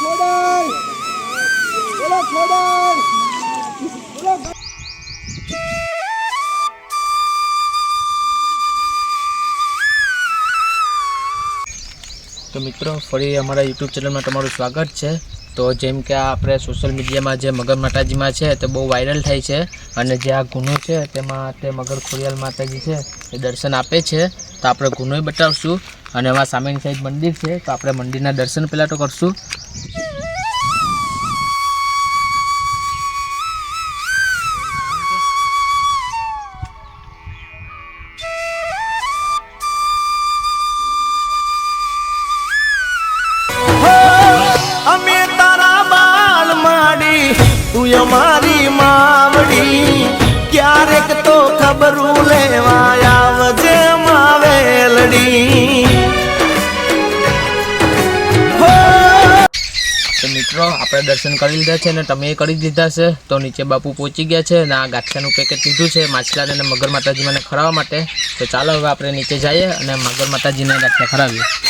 તો મિત્રો, ફરી અમારા યુટ્યુબ ચેનલમાં તમારું સ્વાગત છે. તો જેમ કે આપણે સોશિયલ મીડિયામાં જે મગર માતાજીમાં છે, તે બહુ વાયરલ થાય છે. અને જે આ ગુનો છે, તેમાં તે મગર ખોડિયાલ માતાજી છે, એ દર્શન આપે છે. તો આપણે ગુનોય બતાવશું. અને એમાં સામેની સાઈડ મંદિર છે, તો આપણે મંદિરના દર્શન પહેલાં તો કરશું. તું અમારી માવડી, ક્યારેક તો ખબરું લેવા આવજે માવેલડી. મિત્રો, આપણે દર્શન કરી લીધા છે અને તમે એ કરી દીધા છે. તો નીચે બાપુ પહોંચી ગયા છે અને આ ગાંઠિયાનું પેકેટ લીધું છે માછલાને અને મગર માતાજી મને ખરાવવા માટે. તો ચાલો હવે આપણે નીચે જઈએ અને મગર માતાજીને ગાંઠિયા ખરાવીએ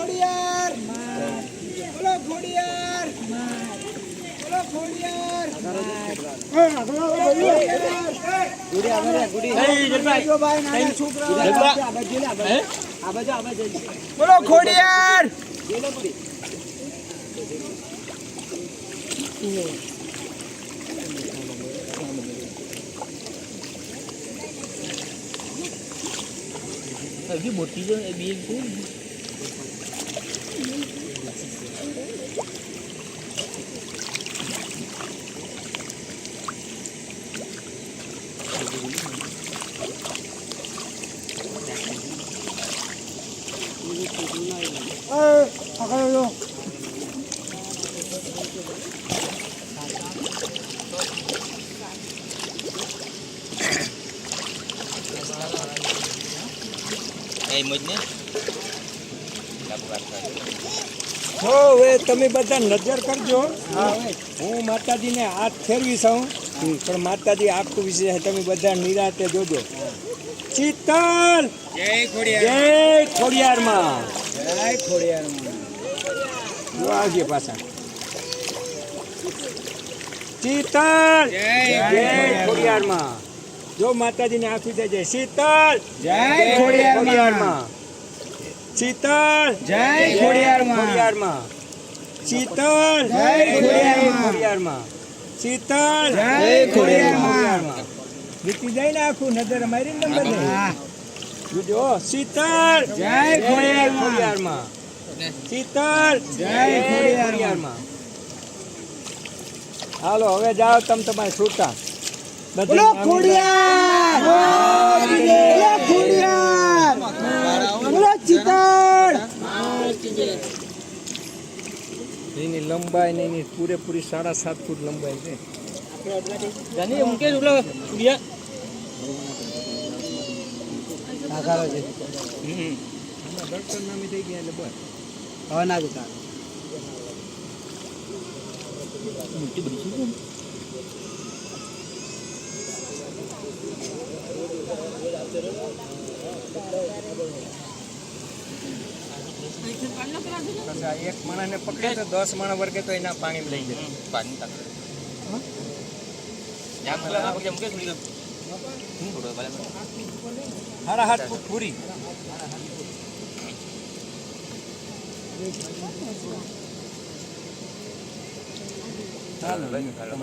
બોલો ખોડિયાર બોલો ખોડિયાર બોલો ખોડિયાર બોલો ખોડિયાર હો હવે તમે બધા નજર કરજો. હું માતાજીને હાથ ફેરવી હું પણ માતાજી આખું વિશે છે તમે બધા નિરાતે જોજો. ચિત્તલ! જય ખોડિયારમાં. જય ખોડિયાર આવજે પાછા. ચિત્તલ જય ખોડિયારમાં. જો માતાજીને આખું થઈ જાય. શીતલ! જય ખોડિયારમાં. શીતલ! જય ખોડિયારમાં. શીતલ! જય ખોડિયારમાં. ખોડિયારમાં. શીતલ! જય ખોડિયારમાં. જીતી જાય ને આખું નજર મારી ને બધે હા. જોજો શીતલ! જય ખોડિયારમાં. ખોડિયારમાં. જય ખોડિયારમાં. હાલો હવે જાઓ તમે તમારે છૂટા. બધા ખોડિયાર! એની લંબાઈ ને એની પૂરેપૂરી સાડા સાત ફૂટ લંબાઈ છે. ડોક્ટર નામી થઈ ગયા એટલે બસ હવે ના જતા આ એક માણસને પકડે તો દસ માણસ વર્ગે તો એના પાણી લઈ જાય 하나 핫 보리. 달러 달러 달러